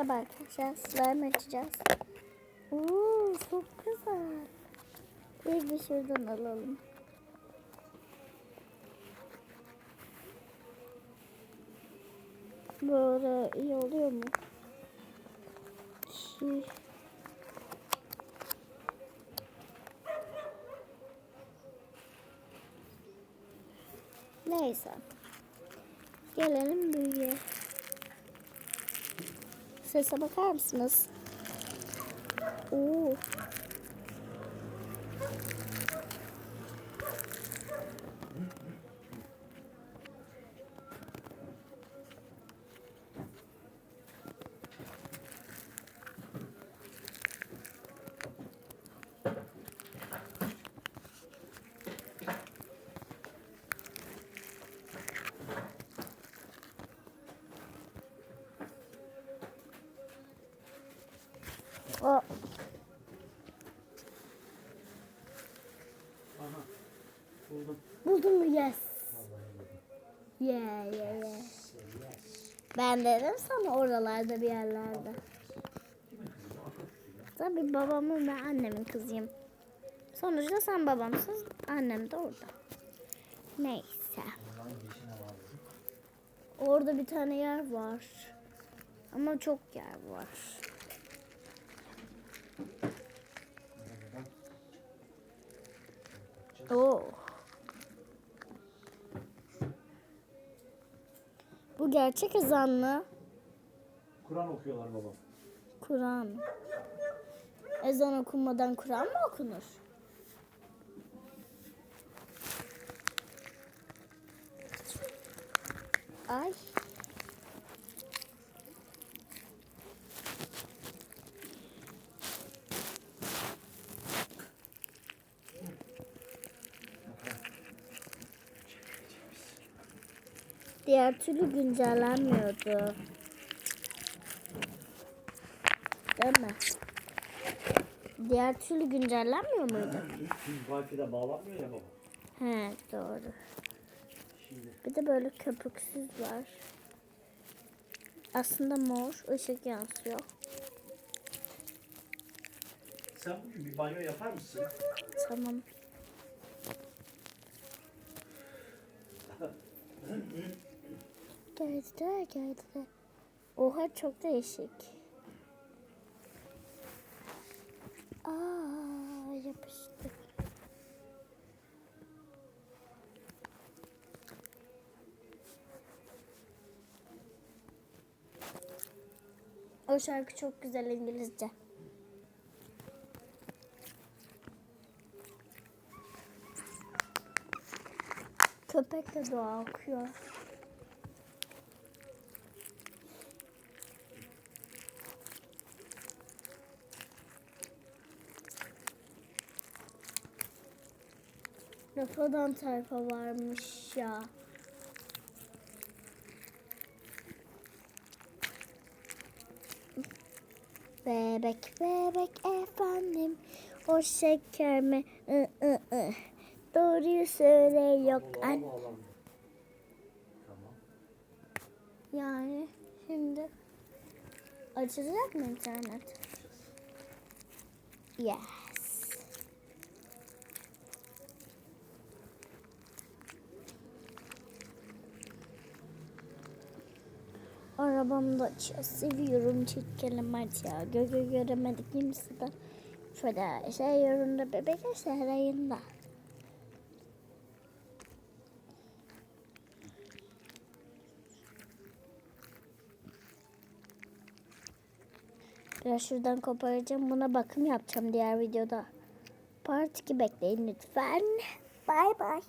Merhaba arkadaşlar. Slime açacağız. Oo, çok güzel. Bir bir şuradan alalım. Böyle iyi oluyor mu? Şey. Neyse. Gelelim büyüye. Sese bakar mısınız? Oo. O Aha. Buldum. buldun mu? Yes. Buldum. Yeah, yeah, yeah. Yes. yes. Ben dedim sana oralarda bir yerlerde. Tabii babamın ve annemin kızıyım. Sonuçta sen babamsın, annem de orada. Neyse. Orada bir tane yer var. Ama çok yer var. Oo. Bu gerçek ezan mı? Kur'an okuyorlar babam. Kur'an. Ezan okunmadan Kur'an mı okunur? Ay. Diğer türlü güncellenmiyordu. Değil mi? Diğer türlü güncellenmiyor muydu? Wi-Fi'de bağlanmıyor ya baba. He doğru. Şimdi Bir de böyle köpüksüz var. Aslında mor ışık yansıyor. sen bugün bir banyo yapar mısın? Tamam. Geldiler geldiler. Oha çok değişik. Aa yapıştı. O şarkı çok güzel İngilizce. Köpek de doğa okuyor. Rafadan tayfa varmış ya. Bebek bebek efendim o şeker mi? I, I, I. Doğruyu söyle yok an. Yani şimdi açılacak mı internet? Yes. Arabamı da açıyor. Seviyorum çekelim hadi ya. Gögü göremedik kimseden. Şöyle şey yorunda bebek sarayında. Biraz şuradan koparacağım. Buna bakım yapacağım diğer videoda. Part 2 bekleyin lütfen. Bay bay.